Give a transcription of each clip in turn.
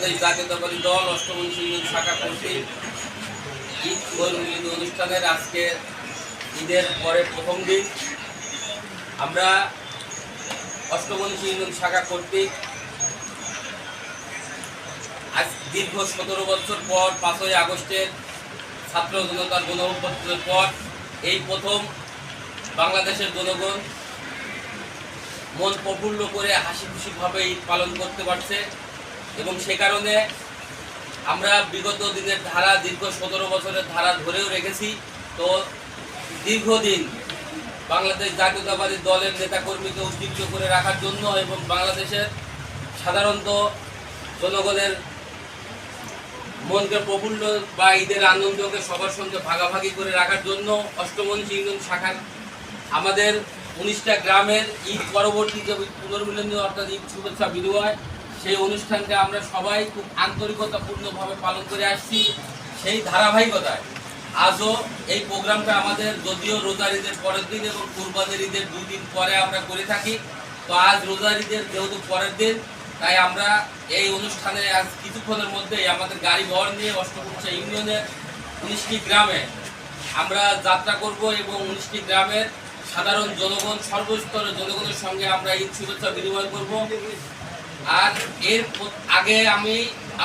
বাংলাদেশ জাতীয়তাবাদী দল অষ্টমী সিন্ধু শাখা কর্তৃক ঈদ মিলিত অনুষ্ঠানের আজকে ঈদের পরে প্রথম দিন। আমরা অষ্টমী সিন্ধু শাখা কর্তৃক আজ দীর্ঘ সতেরো বছর পর পাঁচই আগস্টের ছাত্র জনতার গণ অভ্যুত্থানের পর এই প্রথম বাংলাদেশের জনগণ মন প্রফুল্ল করে হাসি খুশিভাবে ঈদ পালন করতে পারছে। এবং সে কারণে আমরা বিগত দিনের ধারা, দীর্ঘ সতেরো বছরের ধারা ধরেও রেখেছি। তো দীর্ঘদিন বাংলাদেশ জাতীয়তাবাদী দলের নেতাকর্মীকে উদ্দীপ্ত করে রাখার জন্য এবং বাংলাদেশের সাধারণত জনগণের মনকে প্রফুল্ল বা ঈদের আনন্দকে সবার সঙ্গে ভাগাভাগি করে রাখার জন্য অষ্টমন সিংজন শাখার আমাদের উনিশটা গ্রামের ঈদ পরবর্তী যে পুনর্মিলনীয় অর্থাৎ ঈদ শুভেচ্ছা বিনিময় সেই অনুষ্ঠানটা আমরা সবাই খুব আন্তরিকতাপূর্ণভাবে পালন করে আসছি সেই ধারাবাহিকতায়। আজও এই প্রোগ্রামটা আমাদের যদিও রোজার ঈদের পরের দিন এবং কুরবানের ঈদের দুই দিন পরে আমরা করে থাকি, তো আজ রোজার ঈদের যেহেতু পরের দিন, তাই আমরা এই অনুষ্ঠানে আজ কিছুক্ষণের মধ্যেই আমাদের গাড়ি বহর নিয়ে অষ্টপুরচা ইউনিয়নের উনিশটি গ্রামে আমরা যাত্রা করব এবং উনিশটি গ্রামের সাধারণ জনগণ, সর্বস্তরের জনগণের সঙ্গে আমরা ঈদ শুভেচ্ছা বিনিময় করব। আর এর আগে আমি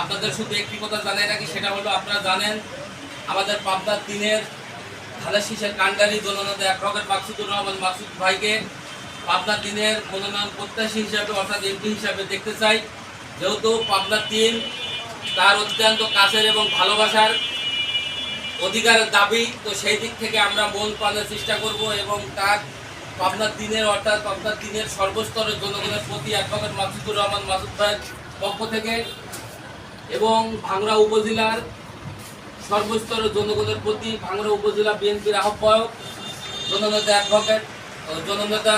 আপনাদের শুধু একটি কথা জানাই রাখি, সেটা হলো আপনারা জানেন, আমাদের পাবনার দিনের ধানের শীষের কান্ডারি জননেতা অ্যাডভোকেট মাকসুদুর রহমান মাকসুদ ভাইকে পাবনার দিনের মনোনয়ন প্রত্যাশী হিসাবে অর্থাৎ এমপি হিসাবে দেখতে চাই। যেহেতু পাবনার দিন তার অত্যন্ত কাছের এবং ভালোবাসার অধিকারের দাবি, তো সেই দিক থেকে আমরা মন পালনের চেষ্টা করব এবং তার পাবনার দিনের অর্থাৎ পাবনার দিনের সর্বস্তরের জনগণের প্রতি অ্যাডভোকেট মাসুদুর রহমান, মাসুদ ভাইয়ের পক্ষ থেকে এবং ভাঙড়া উপজেলার সর্বস্তরের জনগণের প্রতি ভাঙড়া উপজেলা বিএনপির আহ্বায়ক জননেতা অ্যাডভোকেট, জননেতা।